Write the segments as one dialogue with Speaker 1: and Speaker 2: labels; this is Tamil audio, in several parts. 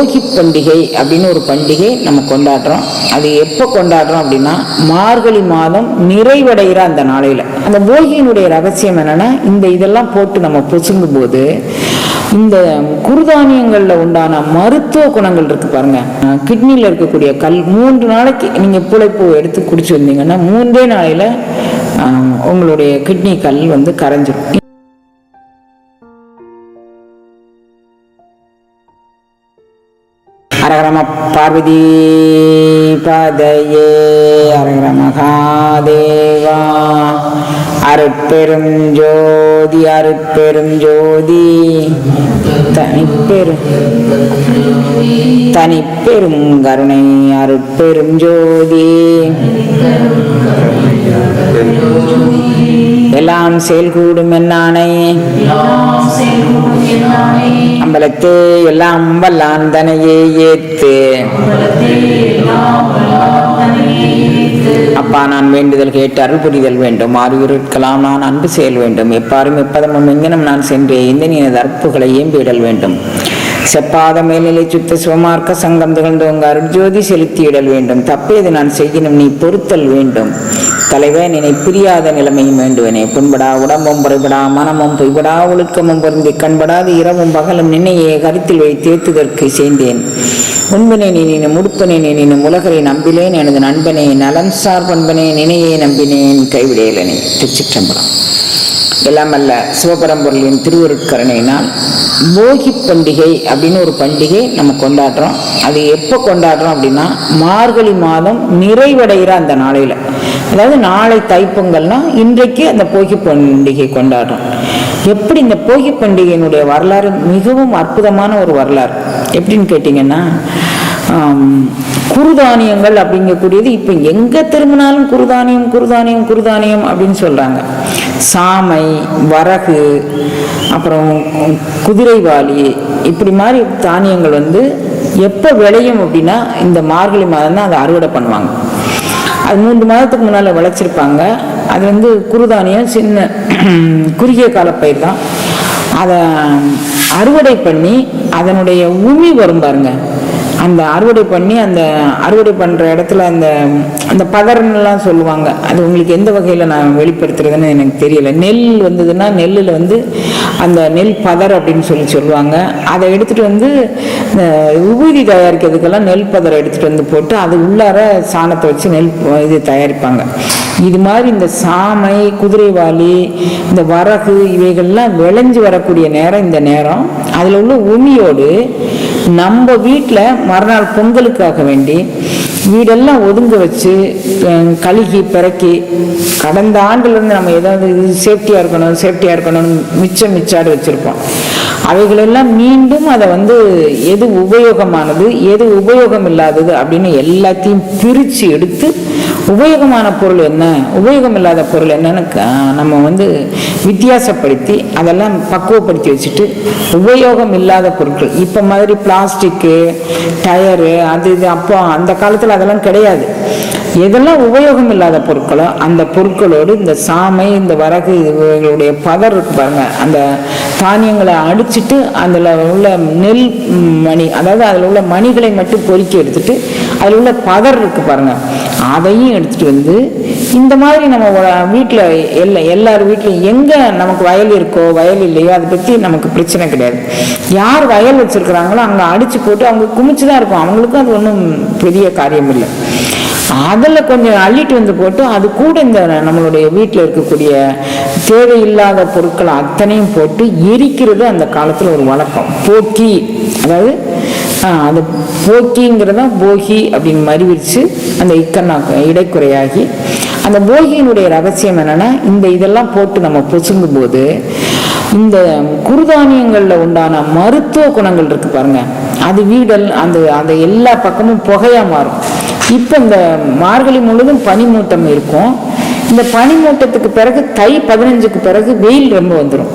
Speaker 1: போகி பண்டிகை அப்படின்னு ஒரு பண்டிகை நம்ம கொண்டாடுறோம். அது எப்போ கொண்டாடுறோம் அப்படின்னா மார்கழி மாதம் நிறைவடைகிற அந்த நாளையில். அந்த போகியினுடைய ரகசியம் என்னன்னா இந்த இதெல்லாம் போட்டு நம்ம பொசுங்கும் போது இந்த குருதானியங்களில் உண்டான மருத்துவ குணங்கள் இருக்கு பாருங்க. கிட்னியில் இருக்கக்கூடிய கல் மூன்று நாளைக்கு நீங்கள் புழைப்பு எடுத்து குடிச்சு வந்தீங்கன்னா மூன்றே நாளையில் உங்களுடைய கிட்னி கல் வந்து கரைஞ்சிடும் ஹரஹரம பார்வதி பதையே ஹரஹர மகாதேவா அருட்பெரும் ஜோதி அருட்பெரும் ஜோதி தனிப்பெரும் தனிப்பெரும் கருணை அருட்பெரும் ஜோதி எல்லாம் செயல்கூடும் என்னானை. அம்பலத்தே எல்லாம் வல்லான் தனையே ஏத்து. அப்பா நான் வேண்டுதல் கேட்டு அருள் புரிதல் வேண்டும். ஆறுயிருக்கலாம் நான் அன்பு செயல் வேண்டும். எப்பாரும் எப்பதமும் எங்கனும் நான் சென்றே. இந்த நீன அற்புகளை ஏம்பிடல் வேண்டும். செப்பாத மேல்நிலை சுத்த சிவமார்க்க சங்கம் திகழ்ந்து உங்க அருட்ஜோதி செலுத்தியிடல் வேண்டும். தப்பேது நான் செய்யணும் நீ பொறுத்தல் வேண்டும். தலைவன் என்னை பிரியாத நிலைமையும் வேண்டுவனே. புண்படா உடம்பும் புறப்படா மனமும் பொய்படா ஒழுக்கமும் பொருந்தி கண்படாது இரவும் பகலும் நின்னையே கருத்தில் வைத்து ஏத்துதற்கு நீ உண்பனே முடுப்பனே உடுப்பனே நீனினும் உலகரை நம்பிலேன் எனது நண்பனே நலம் சார் பண்பனே நினையே நம்பினேன் கைவிடையலனே திருச்சிற்றம்பலம். எல்லாம் அல்ல சிவபரம்பொருளின் திருவருட்கரணையினால் போகி பண்டிகை அப்படின்னு ஒரு பண்டிகை நம்ம கொண்டாடுறோம். அது எப்போ கொண்டாடுறோம் அப்படின்னா மார்கழி மாதம் நிறைவடைகிற அந்த நாளையில். அதாவது நாளை தைப்பொங்கல்னா இன்றைக்கு அந்த போகி பண்டிகை கொண்டாடுறோம். எப்படி இந்த போகி பண்டிகையினுடைய வரலாறு மிகவும் அற்புதமான ஒரு வரலாறு. எப்படின்னு கேட்டிங்கன்னா குருதானியங்கள் அப்படிங்கக்கூடியது இப்போ எங்கே திரும்பினாலும் குருதானியம் குருதானியம் குருதானியம் அப்படின்னு சொல்கிறாங்க சாமை வரகு அப்புறம் குதிரைவாளி இப்படி மாதிரி தானியங்கள் வந்து எப்போ விளையும் அப்படின்னா இந்த மார்கழி மாதம் தான் அதை அறுவடை பண்ணுவாங்க. அது மூன்று மாதத்துக்கு முன்னால் விளைச்சிருப்பாங்க. அது வந்து குறுதானியம் சின்ன குறுகிய காலப்பயிர் தான். அதை அறுவடை பண்ணி அதனுடைய உமி வரும் பாருங்கள் அந்த அறுவடை பண்ணி அந்த அறுவடை பண்ணுற இடத்துல அந்த அந்த பதறன்னுலாம் சொல்லுவாங்க. அது உங்களுக்கு எந்த வகையில் நான் வெளிப்படுத்துறதுன்னு எனக்கு தெரியல. நெல் வந்ததுன்னா நெல்லில் வந்து அந்த நெல் பதர் அப்படின்னு சொல்லி சொல்லுவாங்க. அதை எடுத்துகிட்டு வந்து இந்த உபூதி தயாரிக்கிறதுக்கெல்லாம் நெல் பதரை எடுத்துகிட்டு வந்து போட்டு அது உள்ளார சாணத்தை வச்சு நெல் இது தயாரிப்பாங்க. இது மாதிரி இந்த சாமை குதிரைவாளி இந்த வரகு இவைகள்லாம் விளைஞ்சு வரக்கூடிய நேரம் இந்த நேரம். அதில் உள்ள உமியோடு நம்ம வீட்டில் மறுநாள் பொங்கலுக்காக வேண்டி வீடெல்லாம் ஒதுங்க வச்சு கழுகி பிறக்கி கடந்த ஆண்டுலேருந்து நம்ம ஏதாவது இது சேஃப்டியாக இருக்கணும் சேஃப்டியாக இருக்கணும்னு மிச்சம் மிச்சாடு வச்சுருப்போம். அவைகளெல்லாம் மீண்டும் அதை வந்து எது உபயோகமானது எது உபயோகம் இல்லாதது அப்படின்னு எல்லாத்தையும் பிரித்து எடுத்து உபயோகமான பொருள் என்ன? உபயோகம் இல்லாத பொருள் என்னன்னு நம்ம வந்து வித்தியாசப்படுத்தி அதெல்லாம் பக்குவப்படுத்தி வச்சுட்டு உபயோகம் இல்லாத பொருட்கள். இப்போ மாதிரி பிளாஸ்டிக்கு டயரு அது இது அப்போ அந்த காலத்தில் அதெல்லாம் கிடையாது. எதெல்லாம் உபயோகம் இல்லாத பொருட்களோ அந்த பொருட்களோடு இந்த சாமை இந்த வரகு இவங்களுடைய பதர் இருக்கு பாருங்க. அந்த தானியங்களை அடிச்சிட்டு அதில் உள்ள நெல் மணி அதாவது அதில் உள்ள மணிகளை மட்டும் பொறுக்கி எடுத்துட்டு அதில் உள்ள பதர் இருக்கு பாருங்கள் அதையும் எடுத்துட்டு வந்து இந்த மாதிரி நம்ம வீட்டில் எல்லா எல்லார் வீட்லையும் எங்கே நமக்கு வயல் இருக்கோ வயல் இல்லையோ அதை பற்றி நமக்கு பிரச்சனை கிடையாது. யார் வயல் வச்சுருக்குறாங்களோ அங்கே அடித்து போட்டு அவங்க குமிச்சு தான் இருக்கும் அவங்களுக்கும் அது ஒன்றும் பெரிய காரியம் இல்லை. அதில் கொஞ்சம் அள்ளிட்டு வந்து போட்டு அது கூட இந்த நம்மளுடைய வீட்டில் இருக்கக்கூடிய தேவையில்லாத பொருட்கள் அத்தனையும் போட்டு எரிக்கிறது அந்த காலத்தில் ஒரு வழக்கம். போக்கி அதாவது அந்த அது போக்கிங்கிறதா போகி அப்படின்னு மறிவிச்சு அந்த இக்கண்ணா இடைக்குறையாகி. அந்த போகியினுடைய ரகசியம் என்னன்னா இந்த இதெல்லாம் போட்டு நம்ம பொசுங்கும் போது இந்த குருதானியங்களில் உண்டான மருத்துவ குணங்கள் இருக்கு பாருங்க. அது வீடல் அந்த அந்த எல்லா பக்கமும் புகையா மாறும். இப்போ இந்த மார்கழி முழுதும் பனிமூட்டம் இருக்கும். இந்த பனிமூட்டத்துக்கு பிறகு தை பதினஞ்சுக்கு பிறகு வெயில் ரொம்ப வந்துடும்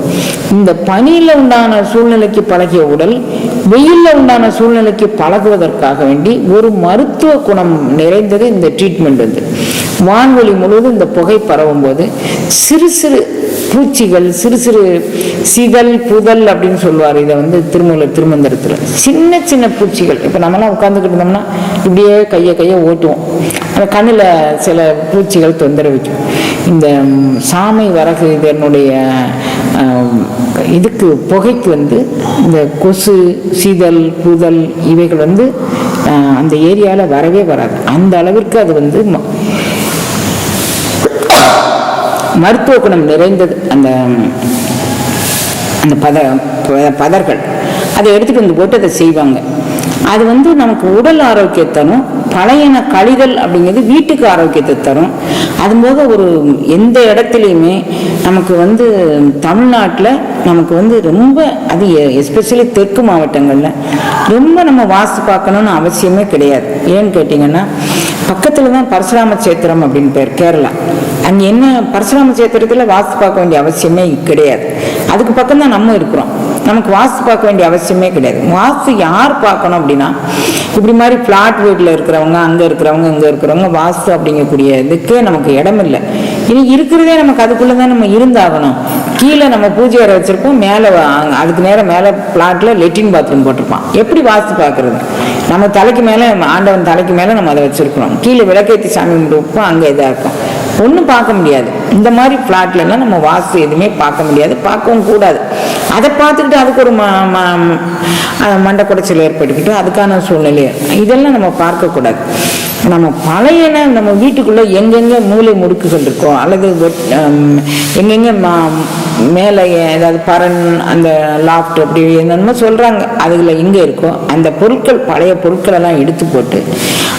Speaker 1: இந்த பனியில் உண்டான சூழ்நிலைக்கு பழகிய உடல் வெயிலில் உண்டான சூழ்நிலைக்கு பழகுவதற்காக வேண்டி ஒரு மருத்துவ குணம் நிறைந்தது இந்த ட்ரீட்மெண்ட் வந்து. வான்வெளி முழுவதும் இந்த புகை பரவும் போது சிறு சிறு பூச்சிகள் சிறு சிறு சிதல் புதல் அப்படின்னு சொல்லுவார். இதை வந்து திருமூல திருமந்திரத்தில். சின்ன சின்ன பூச்சிகள். இப்போ நம்மலாம் உட்காந்துக்கிட்டு இருந்தோம்னா இப்படியே கையை கையை ஓட்டுவோம். அந்த கண்ணில் சில பூச்சிகள் தொந்தரவிக்கும் இந்த சாமை வரகு இதனுடைய இதுக்கு புகைக்கு வந்து இந்த கொசு சீதல் புதல் இவைகள் வந்து அந்த ஏரியாவில் வரவே வராது. அந்த அளவிற்கு அது வந்து மருத்துவ குணம் நிறைந்தது. அந்த அந்த பத ப- பதர்கள். அதை எடுத்துகிட்டு வந்து போட்டு அதை செய்வாங்க. அது வந்து நமக்கு உடல் ஆரோக்கியம் தரும் பழையன கழிதல் அப்படிங்கிறது வீட்டுக்கு ஆரோக்கியத்தை தரும். அதுபோக ஒரு எந்த இடத்துலையுமே நமக்கு வந்து தமிழ்நாட்டில் நமக்கு வந்து ரொம்ப அது எஸ்பெஷலி தெற்கு மாவட்டங்களில் ரொம்ப நம்ம வாஸ்து பார்க்கணும்னு அவசியமே கிடையாது. ஏன்னு கேட்டிங்கன்னா பக்கத்தில் தான் பரசுராம சேத்திரம் அப்படின்னு பேர் கேரளா. அங்கே என்ன பரசுராம சேத்திரத்தில் வாஸ்து பார்க்க வேண்டிய அவசியமே கிடையாது. அதுக்கு பக்கம் தான் நம்ம இருக்கிறோம். நமக்கு வாஸ்து பார்க்க வேண்டிய அவசியமே கிடையாது. வாஸ்து யார் பார்க்கணும் அப்படின்னா இப்படி மாதிரி ஃப்ளாட் வீட்டில் இருக்கிறவங்க அங்கே இருக்கிறவங்க இங்கே இருக்கிறவங்க வாஸ்து அப்படிங்கக்கூடிய இதுக்கே நமக்கு இடம் இல்லை. இனி இருக்கிறதே நமக்கு அதுக்குள்ளே தான் நம்ம இருந்தாகணும். கீழே நம்ம பூஜை அறை வச்சிருப்போம் மேலே அதுக்கு நேரம் மேலே ஃப்ளாட்டில் லெட்டின் பாத்ரூம் போட்டிருப்பான். எப்படி வாஸ்து பார்க்கறது? நம்ம தலைக்கு மேலே ஆண்டவன் தலைக்கு மேலே நம்ம அதை வச்சுருக்கிறோம். கீழே விளக்கேற்றி சாமி கும்பிட்டு அங்கே இதாக இருக்கும். ஒன்றும் பார்க்க முடியாது. இந்த மாதிரி ஃப்ளாட்லலாம் நம்ம வாஸ்து எதுவுமே பார்க்க முடியாது. பார்க்கவும் கூடாது. அதை பார்த்துக்கிட்டு அதுக்கு ஒரு ம ம- மண்டை குடைச்சல் ஏற்பட்டுக்கிட்டு அதுக்கான சூழ்நிலை. இதெல்லாம் நம்ம பார்க்கக்கூடாது. நம்ம பழையன நம்ம வீட்டுக்குள்ளே எங்கெங்கே மூளை முடுக்குகள் இருக்கோ அல்லது எங்கெங்கே மேலே ஏதாவது பரன் அந்த லாஃப்ட் அப்படி என்னென்னமோ சொல்கிறாங்க அதில் எங்கே இருக்கோ அந்த பொருட்கள் பழைய பொருட்களெல்லாம் எடுத்து போட்டு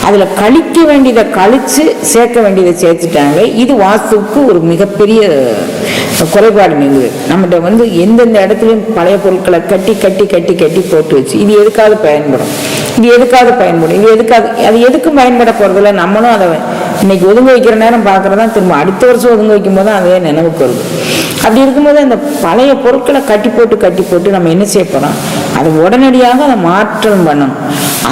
Speaker 1: அதில் கழிக்க வேண்டியதை கழித்து சேர்க்க வேண்டியதை சேர்த்துட்டாங்க. இது வாஸ்துவுக்கு ஒரு மிகப்பெரிய குறைபாடு நிகழ்வு நம்மகிட்ட வந்து எந்தெந்த இடத்துலையும் பழைய பொருட்களை கட்டி கட்டி கட்டி கட்டி போட்டு வச்சு இது எதுக்காவது பயன்படும். இது எதுக்காவது பயன்படும். இது எதுக்காவது அது எதுக்கும் பயன்பட போகிறதில்ல நம்மளும் அதை இன்னைக்கு ஒதுங்க வைக்கிற நேரம் பார்க்குறதா திரும்ப அடுத்த வருஷம் ஒதுங்க வைக்கும் போது அதே நினைவுக்கு வருது. அப்படி இருக்கும்போது அந்த பழைய பொருட்களை கட்டி போட்டு கட்டி போட்டு நம்ம என்ன செய்ய போகிறோம் அதை உடனடியாக அதை மாற்றம் பண்ணணும்.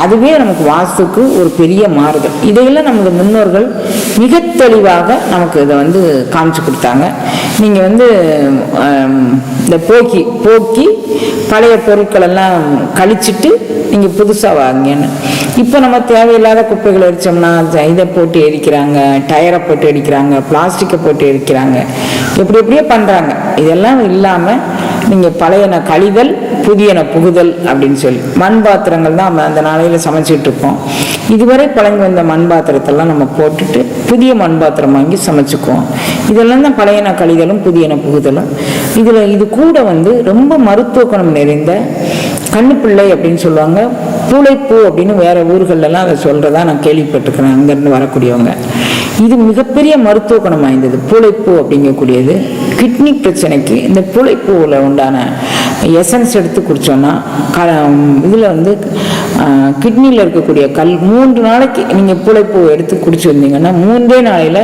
Speaker 1: அதுவே நமக்கு வாஸ்துக்கு ஒரு பெரிய மாறுதல். இதையெல்லாம் நமது முன்னோர்கள் மிக தெளிவாக நமக்கு இதை வந்து காமிச்சு கொடுத்தாங்க. நீங்கள் வந்து இந்த போக்கி போக்கி பழைய பொருட்கள் எல்லாம் கழிச்சிட்டு நீங்கள் புதுசாக வாங்கன்னு இப்போ நம்ம தேவையில்லாத குப்பைகளை எரிச்சோம்னா இதை போட்டு எரிக்கிறாங்க டயரை போட்டு எரிக்கிறாங்க பிளாஸ்டிக்கை போட்டு எரிக்கிறாங்க. எப்படி எப்படியோ பண்ணுறாங்க இதெல்லாம் இல்லாமல் நீங்கள் பழையன கழிதல் புதியன புகுதல் அப்படின்னு சொல்லி. மண் பாத்திரங்கள் தான் நம்ம அந்த நாளையில் சமைச்சிட்டு இருப்போம் இதுவரை பழங்கி வந்த மண் பாத்திரத்தெல்லாம் நம்ம போட்டுட்டு புதிய மண் பாத்திரம் வாங்கி சமைச்சுக்குவோம். இதெல்லாம் தான் பழையன கழிதலும் புதியன புகுதலும். இதில் இது கூட வந்து ரொம்ப மருத்துவ குணம் நிறைந்த கண்ணுப்பிள்ளை அப்படின்னு சொல்லுவாங்க. பூளைப்பூ அப்படின்னு வேற ஊர்களெல்லாம் அதை சொல்றதா நான் கேள்விப்பட்டிருக்கிறேன். அங்கேருந்து வரக்கூடியவங்க. இது மிகப்பெரிய மருத்துவ குணம் வாய்ந்தது. பூளைப்பூ அப்படிங்கக்கூடியது. கிட்னி பிரச்சனைக்கு இந்த புழைப்பூவில் உண்டான எசன்ஸ் எடுத்து குடித்தோன்னா க இதில் வந்து கிட்னியில் இருக்கக்கூடிய கல் மூன்று நாளைக்கு நீங்கள் புழைப்பூ எடுத்து குடிச்சு வந்தீங்கன்னா மூன்றே நாளையில்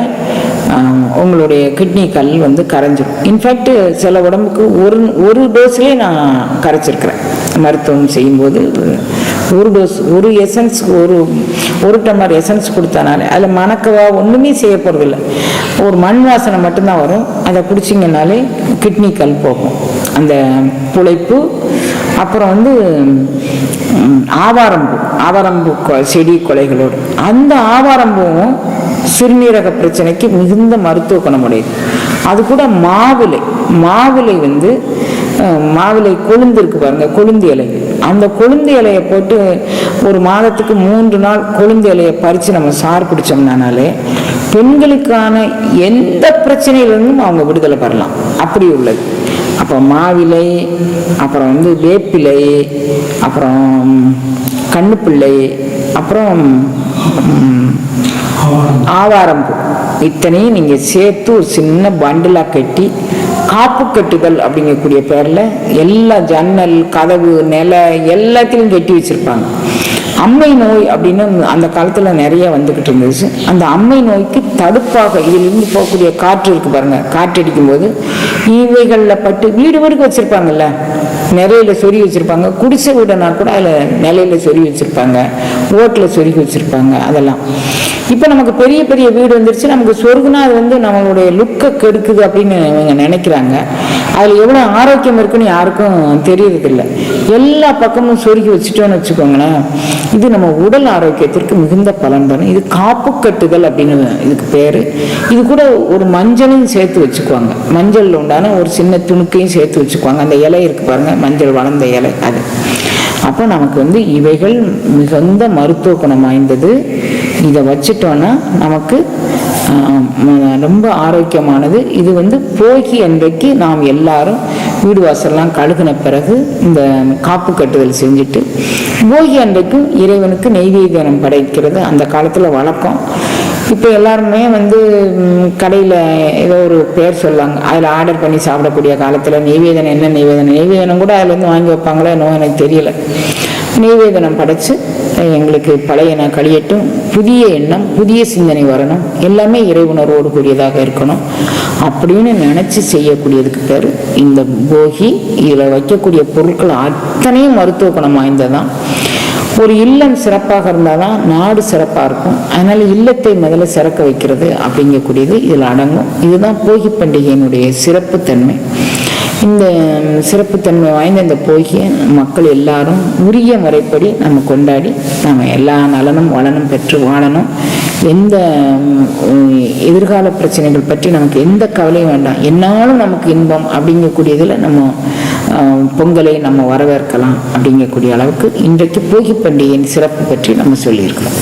Speaker 1: உங்களுடைய கிட்னி கல் வந்து கரைஞ்சிடும் இன்ஃபேக்ட் சில உடம்புக்கு ஒரு ஒரு டோஸ்லேயே நான் கரைச்சிருக்கிறேன். மருத்துவம் செய்யும்போது ஒரு டோஸ் ஒரு எசன்ஸ்க்கு ஒரு ஒரு டம்ளர் எசன்ஸ் கொடுத்தனால அதில் மணக்கவா ஒன்றுமே செய்ய போகிறதில்ல ஒரு மண் வாசனை மட்டும்தான் வரும். அதை குடிச்சிங்கனாலே கிட்னி கல் போகும். அந்த புழைப்பு அப்புறம் வந்து ஆவாரம்பு ஆவாரம்பூ ஆவாரம்பூ கொ- செடி கொலைகளோடு. அந்த ஆவாரம்பூவும் சிறுநீரக பிரச்சனைக்கு மிகுந்த மருத்துவ குணமுடையது. அது கூட மாவிலை. மாவிலை வந்து மாவிலை கொழுந்து இருக்கு பாருங்க கொழுந்து இலை. அந்த கொழுந்து இலையை போட்டு ஒரு மாதத்துக்கு மூன்று நாள் கொழுந்து இலையை பறித்து நம்ம சார் பிடிச்சோம்னாலே பெண்களுக்கான எந்த பிரச்சனையிலிருந்தும் அவங்க விடுதலை பெறலாம். அப்படி உள்ளது. அப்போ மாவிலை அப்புறம் வந்து வேப்பிலை அப்புறம் கண்ணுப்பிள்ளை அப்புறம் ஆவாரம் இத்தனையும் நீங்கள் சேர்த்து ஒரு சின்ன பண்டிலாக கட்டி காப்பு கட்டுதல் அப்படிங்கக்கூடிய பேரில் எல்லா ஜன்னல் கதவு நிலை எல்லாத்தையும் கட்டி வச்சுருப்பாங்க. அம்மை நோய் அப்படின்னு அந்த காலத்தில் நிறைய வந்துக்கிட்டு இருந்துச்சு. அந்த அம்மை நோய்க்கு தடுப்பாக இதிலிருந்து போகக்கூடிய காற்று இருக்கு பாருங்கள் காற்றடிக்கும் போது இவைகளில் பட்டு வீடு வீடுக்கு வச்சுருப்பாங்கல்ல. நிறையில சொறி வச்சுருப்பாங்க. குடிசை வீடுனா கூட அதில் நிலையில சொறி வச்சுருப்பாங்க. ஓட்டில் சொருகி வச்சுருப்பாங்க அதெல்லாம். இப்போ நமக்கு பெரிய பெரிய வீடு வந்துருச்சு நமக்கு சொருகுனா அது வந்து நம்மளுடைய லுக்கை கெடுக்குது அப்படின்னு இவங்க நினைக்கிறாங்க. அதில் எவ்வளோ ஆரோக்கியம் இருக்குன்னு யாருக்கும் தெரியறதில்ல. எல்லா பக்கமும் சொருகி வச்சுட்டோன்னு வச்சுக்கோங்களேன். இது நம்ம உடல் ஆரோக்கியத்திற்கு மிகுந்த பலன் தரும் இது காப்பு கட்டுதல் அப்படின்னு இதுக்கு பேர். இது கூட ஒரு மஞ்சளையும் சேர்த்து வச்சுக்குவாங்க. மஞ்சள் உண்டான ஒரு சின்ன துணுக்கையும் சேர்த்து வச்சுக்குவாங்க. அந்த இலை இருக்கு பாருங்கள் மஞ்சள் வளர்ந்த இலை அது. அப்போ நமக்கு வந்து இவைகள் மிகுந்த மருத்துவ குணம் வாய்ந்தது. இதை வச்சுட்டோன்னா நமக்கு ரொம்ப ஆரோக்கியமானது. இது வந்து போகி அன்றைக்கு நாம் எல்லாரும் வீடு வாசல்லாம் கழுகுன பிறகு இந்த காப்பு கட்டுதல் செஞ்சுட்டு போகி அன்றைக்கும் இறைவனுக்கு நெய்வேத்தியம் படைக்கிறது அந்த காலத்தில் வழக்கம். இப்போ எல்லாருமே வந்து கடையில் ஏதோ ஒரு பேர் சொல்லுவாங்க. அதில் ஆர்டர் பண்ணி சாப்பிடக்கூடிய காலத்தில் நெய்வேதனம் என்ன நெய்வேதனம்? நெய்வேதனம் கூட அதில் வந்து வாங்கி வைப்பாங்களோ என்னவோ எனக்கு தெரியல. நிவேதனம் படைச்சு எங்களுக்கு பழைய நான் கழியட்டும் புதிய எண்ணம் புதிய சிந்தனை வரணும். எல்லாமே இறைவுணர்வோடு கூடியதாக இருக்கணும். அப்படின்னு நினச்சி செய்யக்கூடியதுக்கு பேர் இந்த போகி. இதில் வைக்கக்கூடிய பொருட்கள் அத்தனையும் மருத்துவ குணம் வாய்ந்ததான் ஒரு இல்லம் சிறப்பாக இருந்தால் தான் நாடு சிறப்பாக இருக்கும். அதனால் இல்லத்தை முதல்ல சிறக்க வைக்கிறது அப்படிங்கக்கூடியது இதில் அடங்கும். இதுதான் போகி பண்டிகையினுடைய சிறப்புத்தன்மை இந்த சிறப்புத்தன்மை வாய்ந்த இந்த போகியை மக்கள் எல்லாரும் உரிய முறைப்படி நம்ம கொண்டாடி நம்ம எல்லா நலனும் வளனும் பெற்று வாழணும். எந்த எதிர்கால பிரச்சனைகள் பற்றி நமக்கு எந்த கவலையும் வேண்டாம். என்னாலும் நமக்கு இன்பம் அப்படிங்கக்கூடியதில் நம்ம பொங்கலை நம்ம வரவேற்கலாம் அப்படிங்கக்கூடிய அளவுக்கு இன்றைக்கு போகி பண்டிகையின் சிறப்பு பற்றி நம்ம சொல்லியிருக்கிறோம்.